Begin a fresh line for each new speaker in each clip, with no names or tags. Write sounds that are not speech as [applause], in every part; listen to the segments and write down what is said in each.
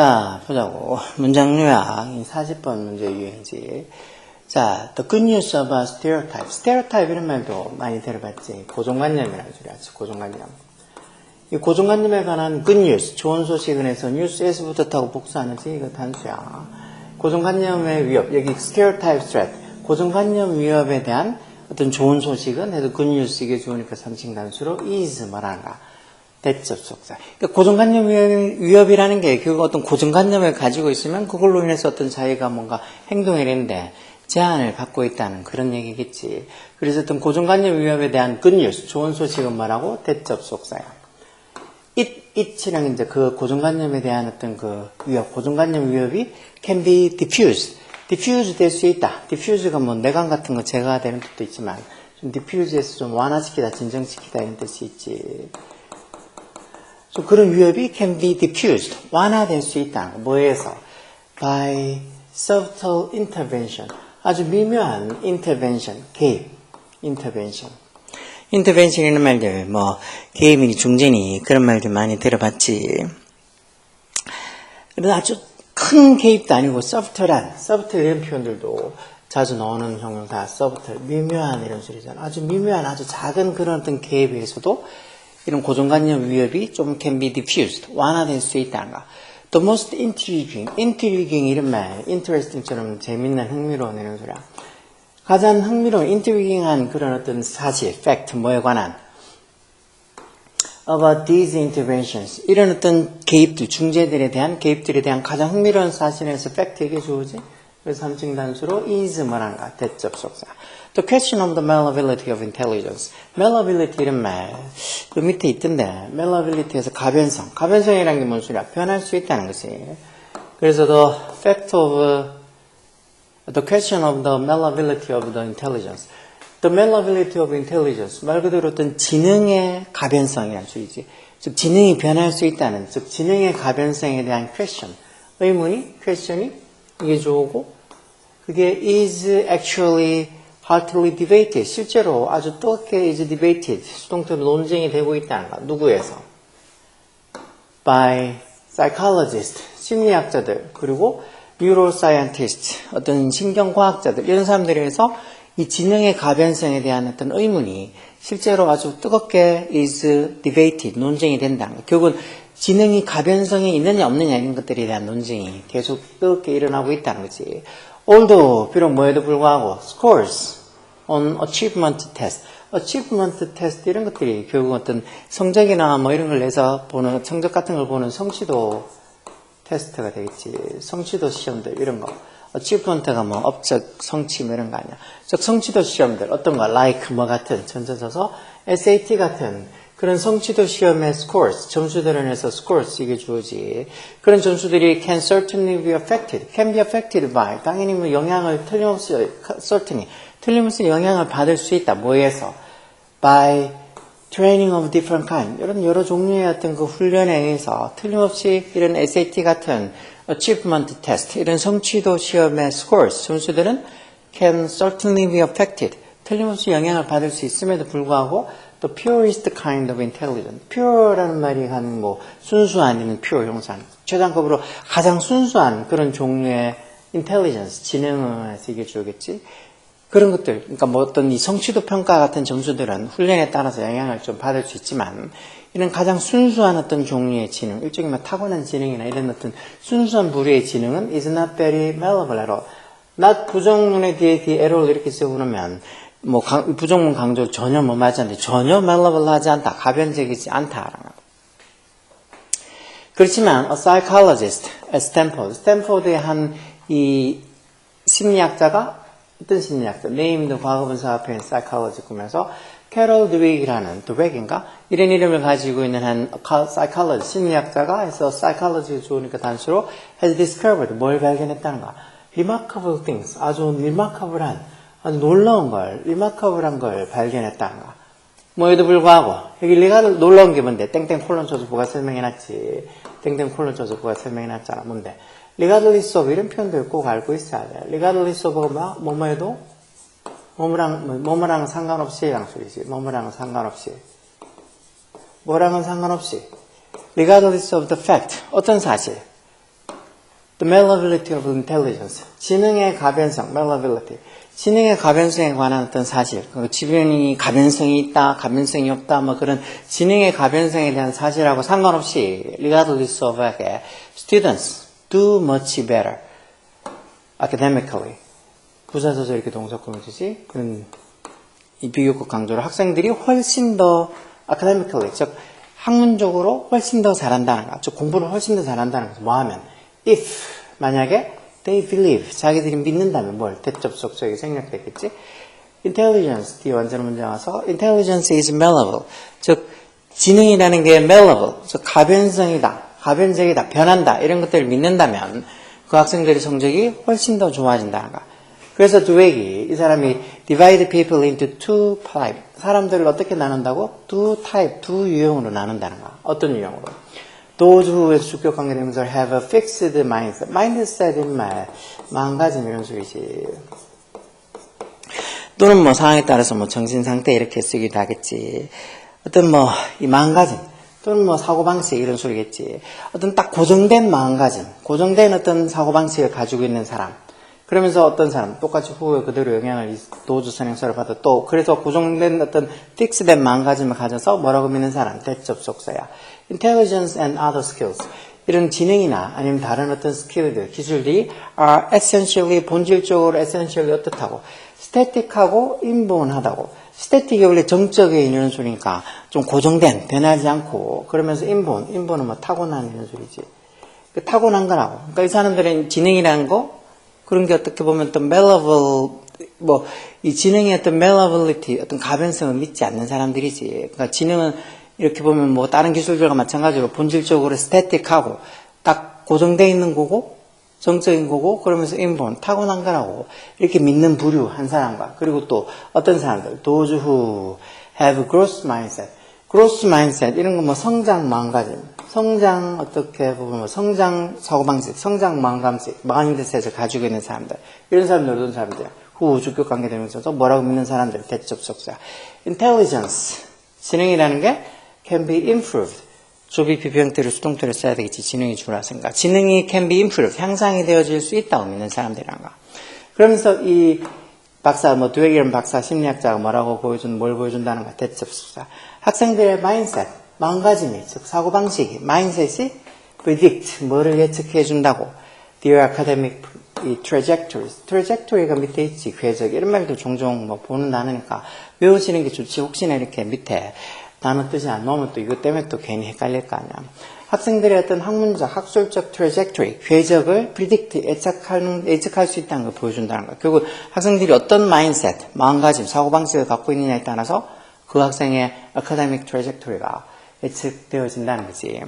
자, 보자고. 문장 요약. 40번 문제 유형지. 자, the good news about stereotype. stereotype 이런 말도 많이 들어봤지. 고정관념이라는 소리 하지. 고정관념. 이 고정관념에 관한 good news, 좋은 소식은 해서 news에서부터 타고 복수하는지 이거 단수야. 고정관념의 위협, 여기 stereotype threat, 고정관념 위협에 대한 어떤 좋은 소식은 해도 이게 좋으니까 3층 단수로 is 뭐라는가. 대접 속사. 그러니까 고정관념 위협, 이라는 게 결국 어떤 고정관념을 가지고 있으면 그걸로 인해서 어떤 자기가 뭔가 행동을 했는데 제한을 받고 있다는 그런 얘기겠지. 그래서 어떤 고정관념 위협에 대한 news, 좋은 소식은 뭐라고? 대접 속사야. it, it이랑 이제 그 고정관념에 대한 어떤 그 위협, 고정관념 위협이 can be diffused. Diffuse 될수 있다. diffuse가 뭐 내관 같은 거 제거되는 뜻도 있지만 좀 diffuse에서 좀 완화시키다, 진정시키다 이런 뜻이 있지. 좀 그런 위협이 can be diffused, 완화될 수 있다. 뭐에서? by subtle intervention. 아주 미묘한 intervention, 개입, intervention. intervention이라는 말들, 뭐, 개입이니 중재니, 그런 말들 많이 들어봤지. 그래서 아주 큰 개입도 아니고, subtle한, subtle 이런 표현들도 자주 나오는 형용 다 subtle, 미묘한 이런 소리잖아. 아주 미묘한, 아주 작은 그런 어떤 개입에서도 이런 고정관념 위협이 좀 can be diffused, 완화될 수 있다는가. The most intriguing, intriguing 이런 말, interesting처럼 재밌는 흥미로운 이런 소리야. 가장 흥미로운, intriguing한 그런 어떤 사실, fact, 뭐에 관한 about these interventions. 이런 어떤 개입들, 중재들에 대한 개입들에 대한 가장 흥미로운 사실에서 fact 얘기해 주지. 그래서 3층 단수로 is 뭐란가, 대접 속사. The question of the malleability of intelligence. malleability 이런 말, 그 밑에 있던데, malleability에서 가변성. 가변성이라는 게 뭔 소리야? 변할 수 있다는 것이. 그래서 the fact of, the question of the malleability of the intelligence. The malleability of intelligence. 말 그대로 어떤 지능의 가변성이라는 소리지. 즉, 지능이 변할 수 있다는, 즉, 지능의 가변성에 대한 question. 의문이, question이, 이게 좋고, 그게 is actually heartily debated. 실제로 아주 뜨겁게 is debated. 수동태로 논쟁이 되고 있다는 거. 누구에서? by psychologists. 심리학자들. 그리고 neuroscientists. 어떤 신경과학자들. 이런 사람들에서 이 지능의 가변성에 대한 어떤 의문이 실제로 아주 뜨겁게 is debated. 논쟁이 된다는 거. 결국은 지능이 가변성이 있느냐 없느냐 이런 것들에 대한 논쟁이 계속 뜨겁게 일어나고 있다는 거지. although 비록 뭐에도 불구하고 scores on achievement test, achievement test 이런 것들이 결국 어떤 성적이나 뭐 이런 걸 내서 보는 성적 같은 걸 보는 성취도 테스트가 되겠지. 성취도 시험들 이런 거. Achievement가 뭐 업적 성취 뭐 이런 거 아니야. 즉 성취도 시험들 어떤 거 like 뭐 같은 전쳐져서 SAT 같은 그런 성취도 시험의 scores, 점수들을 해서 scores 이게 주어지. 그런 점수들이 can certainly be affected, can be affected by. 당연히 뭐 영향을 틀림없이, certainly, 틀림없이 영향을 받을 수 있다. 뭐에서? by training of different kind. 이런 여러 종류의 어떤 그 훈련에 의해서 틀림없이 이런 SAT 같은 achievement test, 이런 성취도 시험의 scores, 점수들은 can certainly be affected. 틀림없이 영향을 받을 수 있음에도 불구하고 the purest kind of intelligence. pure라는 말이 한 뭐 순수한 이는 pure 형상. 최상급으로 가장 순수한 그런 종류의 intelligence, 지능을 이게 주겠지. 그런 것들, 그러니까 뭐 어떤 이 성취도 평가 같은 점수들은 훈련에 따라서 영향을 좀 받을 수 있지만, 이런 가장 순수한 어떤 종류의 지능, 일종의 뭐 타고난 지능이나 이런 어떤 순수한 부류의 지능은 is not very malleable at all. not 부정문의 뒤에 뒤에 error 이렇게 세우면 뭐 강, 부정문 강조 전혀 뭐 맞지 않는데 전혀 malleable하지 않다, 가변적이지 않다. 그렇지만 a psychologist at Stanford, 스탠포드의 한 이 심리학자가 어떤 심리학자, named 과거분사 앞에 psychology 꾸면서 캐롤 드윅이라는 드윅인가? 이런 이름을 가지고 있는 한 psychologist 심리학자가 해서 psychology 좋으니까 단수로 has discovered 뭘 발견했다는가? remarkable things 아주 remarkable한 아주 놀라운 걸 remarkable한 걸 발견했다는가? 뭐에도 불구하고 여기 내가 놀라운 게 뭔데? 땡땡 콜론 쳐서 뭐가 설명해놨지. 땡땡 콜론 쳐서 뭐가 설명해놨잖아. 뭔데 regardless of 이런 표현들 꼭 알고 있어야 돼. regardless of가 뭐, 뭐뭐해도 뭐뭐랑, 뭐, 뭐뭐랑 상관없이 랑 소리지. 뭐뭐랑은 상관없이. 뭐랑은 상관없이. regardless of the fact. 어떤 사실. The malleability of intelligence. 지능의 가변성, malleability. 지능의 가변성에 관한 어떤 사실. 그 지능이 가변성이 있다, 가변성이 없다, 뭐 그런 지능의 가변성에 대한 사실하고 상관없이 regardless of 게 students do much better academically. 부사서절 이렇게 동사구문 주지 그런 이 비교급 강조를 학생들이 훨씬 더 academically, 즉 학문적으로 훨씬 더 잘한다는 거, 즉 공부를 훨씬 더 잘한다는 것은 뭐하면 if 만약에 they believe 자기들이 믿는다면 뭘 대접속적이 생략되겠지? intelligence 뒤에 완전 문제 와서 intelligence is malleable 즉 지능이라는 게 malleable 즉 가변성이다 가변적이다 변한다 이런 것들을 믿는다면 그 학생들의 성적이 훨씬 더 좋아진다는 거 그래서 두획이 이 사람이 divide people into two type 사람들을 어떻게 나눈다고? two type 두 유형으로 나눈다는 거야 어떤 유형으로? Those who 주격 관계 대명사 have a fixed mindset. mindset인 말, 마음가짐 이런 소리지. 또는 뭐 상황에 따라서 뭐 정신 상태 이렇게 쓰기도 하겠지. 어떤 뭐이 마음가짐 또는 뭐 사고방식 이런 소리겠지. 어떤 딱 고정된 마음가짐, 고정된 어떤 사고방식을 가지고 있는 사람. 그러면서 어떤 사람 똑같이 후에 그대로 영향을 도주 선행사를 받아 또 그래서 고정된 어떤 픽스된 마음가짐을 가져서 뭐라고 믿는 사람 대접속사야. intelligence and other skills 이런 지능이나 아니면 다른 어떤 스킬들 기술들이 are essentially 본질적으로 essentially 어떻다고 static하고 inborn하다고 static이 원래 있는 소리니까 좀 고정된 변하지 않고 그러면서 inborn inborn은 뭐 타고난 소리지. 그 타고난 거라고. 그러니까 이 사람들은 지능이라는 거 그런 게 어떻게 보면 또 malleable 뭐이 지능의 어떤 malleability 어떤 가변성을 믿지 않는 사람들이지. 그러니까 지능은 이렇게 보면 뭐 다른 기술들과 마찬가지로 본질적으로 스태틱하고 딱 고정되어 있는 거고 정적인 거고 그러면서 인본 타고난 거라고 이렇게 믿는 부류 한 사람과 그리고 또 어떤 사람들? those who have growth mindset. growth mindset 이런 거 뭐 성장 마음가짐. 성장 어떻게 보면 뭐 성장 사고방식 성장 마음가짐 마인드셋을 가지고 있는 사람들. 이런 사람들 어떤 사람들이야? 후 주격 관계되면서 뭐라고 믿는 사람들? 대접속사. intelligence. 지능이라는 게 can be improved. 조비 비평태를 수동태를 써야 되겠지. 지능이 주라서인가. 지능이 can be improved. 향상이 되어질 수 있다고 믿는 사람들이란가. 그러면서 이 박사, 뭐, 두에게는 박사 심리학자가 뭐라고 보여준, 뭘 보여준다는 가 대접수사. 학생들의 mindset, 마음가짐이, 즉, 사고방식이, mindset이 predict, 뭐를 예측해 준다고. their academic 이 trajectories, trajectory가 밑에 있지, 궤적, 이런 말도 종종 뭐 보는 단어니까 외우시는 게 좋지, 혹시나 이렇게 밑에 단어 뜻이 안 나오면 또 이것 때문에 또 괜히 헷갈릴 거 아니야. 학생들의 어떤 학문적, 학술적 트레젝토리, 궤적을 predict, 예측하는, 예측할 수 있다는 걸 보여준다는 거야. 결국 학생들이 어떤 마인셋, 마음가짐, 사고방식을 갖고 있느냐에 따라서 그 학생의 academic trajectory가 예측되어진다는 거지.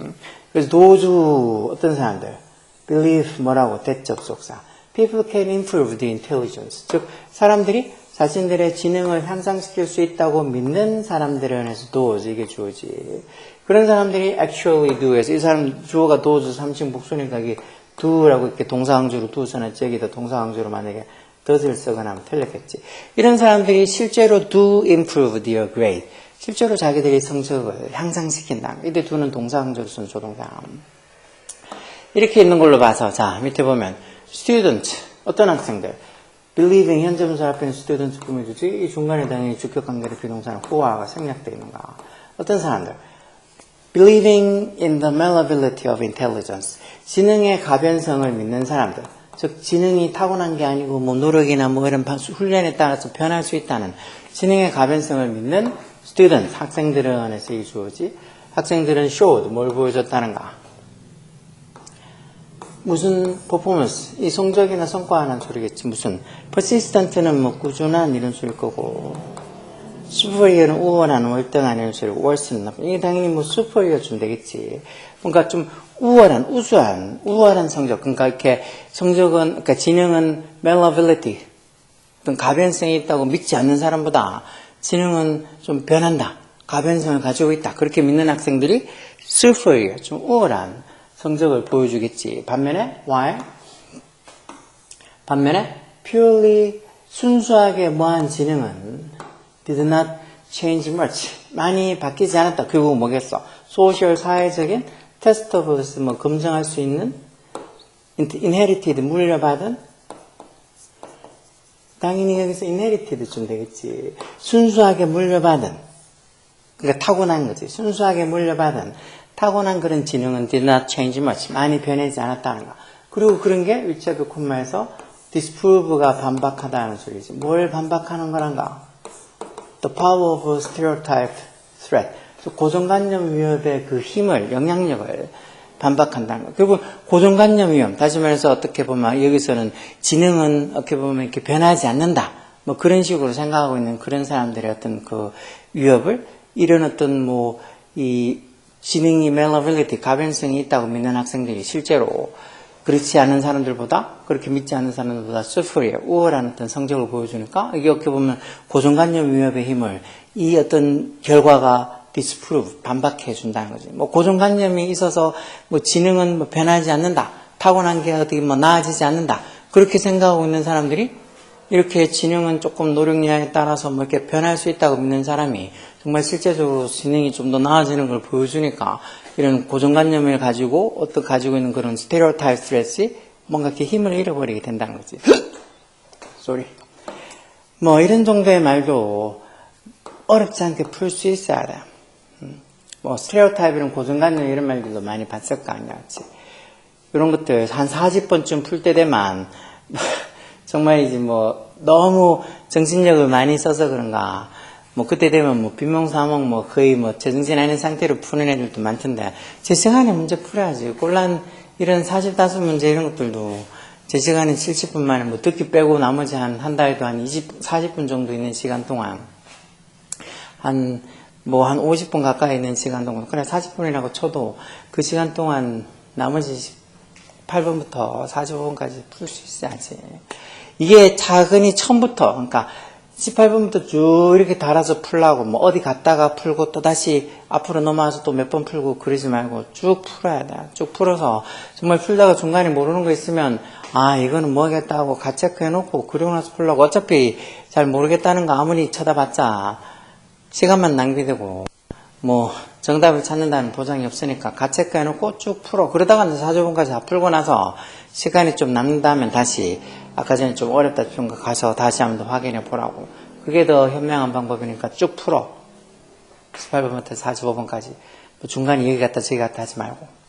그래서 도주 어떤 사람들, believe 뭐라고 대접 속사. People can improve the intelligence. 즉 사람들이 자신들의 지능을 향상시킬 수 있다고 믿는 사람들에 한해서 does 이게 주어지. 그런 사람들이 actually do에서 이 사람 주어가 does 3층 복수니까 이게 do라고 이렇게 동사항주로 do서는 저기다 동사항주로 만약에 does를 쓰거나 하면 틀렸겠지. 이런 사람들이 실제로 do improve their grade. 실제로 자기들의 성적을 향상시킨다. 이때 do는 동사항주로 쓴 조동사. 이렇게 있는 걸로 봐서 자 밑에 보면 student 어떤 학생들 believing 현재 분사 앞에 있는 student 꾸며주지 이 중간에 당연히 주격관계를 비동사는 who가 생략되어 있는가 어떤 사람들? believing in the malleability of intelligence. 지능의 가변성을 믿는 사람들. 즉 지능이 타고난 게 아니고 뭐 노력이나 뭐 이런 훈련에 따라서 변할 수 있다는 지능의 가변성을 믿는 student 학생들은 안에서 이 주어지 학생들은 showed 뭘 보여줬다는가 무슨 퍼포먼스, 이 성적이나 성과하는 소리겠지. 무슨 persistent는 뭐 꾸준한 이런 소리일 거고 superior는 우월한, 월등한 이런 소리고 worse는 나쁜. 이게 당연히 뭐 superior 좀 되겠지. 뭔가 좀 우월한, 우수한, 우월한 성적. 그러니까 이렇게 성적은, 그러니까 지능은 malleability, 어떤 가변성이 있다고 믿지 않는 사람보다 지능은 좀 변한다. 가변성을 가지고 있다. 그렇게 믿는 학생들이 superior, 좀 우월한 성적을 보여주겠지. 반면에 while 반면에 purely 순수하게 뭐한 지능은 did not change much. 많이 바뀌지 않았다. 결국 뭐겠어? 소셜 사회적인 오브 뭐 검증할 수 있는 inherited 물려받은 당연히 여기서 inherited 좀 되겠지. 순수하게 물려받은 그러니까 타고난 거지. 순수하게 물려받은 타고난 그런 지능은 did not change much. 많이 변하지 않았다는 거. 그리고 그런 게 위치하드 콤마에서 disprove가 반박하다는 소리지. 뭘 반박하는 거란가? The power of stereotype threat. 고정관념 위협의 그 힘을, 영향력을 반박한다는 거. 결국 고정관념 위험, 다시 말해서 어떻게 보면 여기서는 지능은 어떻게 보면 이렇게 변하지 않는다. 뭐 그런 식으로 생각하고 있는 그런 사람들의 어떤 그 위협을 이런 어떤 뭐 이 지능이 malleability, 가변성이 있다고 믿는 학생들이 실제로 그렇지 않은 사람들보다 그렇게 믿지 않는 사람들보다 superior, 우월한 어떤 성적을 보여주니까 이게 어떻게 보면 고정관념 위협의 힘을 이 어떤 결과가 disprove, 반박해 준다는 거지. 뭐 고정관념이 있어서 뭐 지능은 뭐 변하지 않는다. 타고난 게 어떻게 뭐 나아지지 않는다. 그렇게 생각하고 있는 사람들이 이렇게 지능은 조금 노력량에 따라서 뭐 이렇게 변할 수 있다고 믿는 사람이 정말 실제적으로 지능이 좀 더 나아지는 걸 보여주니까 이런 고정관념을 가지고 어떤 가지고 있는 그런 스테레오타입 스트레스이 뭔가 이렇게 힘을 잃어버리게 된다는 거지. [laughs] 쏘리. 뭐 이런 정도의 말도 어렵지 않게 풀 수 있어야 돼. 음. 뭐 스테레오타입이랑 고정관념 이런 말들도 많이 봤을 거 아니야, 그치? 이런 것들 한 40번쯤 풀 때 되만 [laughs] 정말이지 뭐 너무 정신력을 많이 써서 그런가 뭐 그때 되면 뭐 비몽사몽 뭐 거의 뭐 제정신 아닌 상태로 푸는 애들도 많던데 제 시간에 문제 풀어야지 꼴란 이런 45 문제 이런 것들도 제 시간에 70분 만에 뭐 듣기 빼고 나머지 한 한 달도 한 20, 40분 정도 있는 시간 동안 한 뭐한 50분 가까이 있는 시간 동안 그래 40분이라고 쳐도 그 시간 동안 나머지 8분부터 45분까지 풀 수 있어야지. 이게 작은이 처음부터, 그러니까 18분부터 쭉 이렇게 달아서 풀라고, 뭐 어디 갔다가 풀고 또 다시 앞으로 넘어와서 또 몇 번 풀고 그러지 말고 쭉 풀어야 돼. 쭉 풀어서 정말 풀다가 중간에 모르는 거 있으면 아, 이거는 뭐겠다 하고 같이 체크 해놓고 그러고 나서 풀라고. 어차피 잘 모르겠다는 거 아무리 쳐다봤자 시간만 낭비되고 뭐 정답을 찾는다는 보장이 없으니까 가체크 해놓고 쭉 풀어. 그러다가 이제 4조분까지 다 풀고 나서 시간이 좀 남는다면 다시 아까 전에 좀 어렵다 싶은 거 가서 다시 한번 더 확인해 보라고. 그게 더 현명한 방법이니까 쭉 풀어. 18번부터 45번까지. 뭐 중간에 여기 갔다 저기 갔다 하지 말고.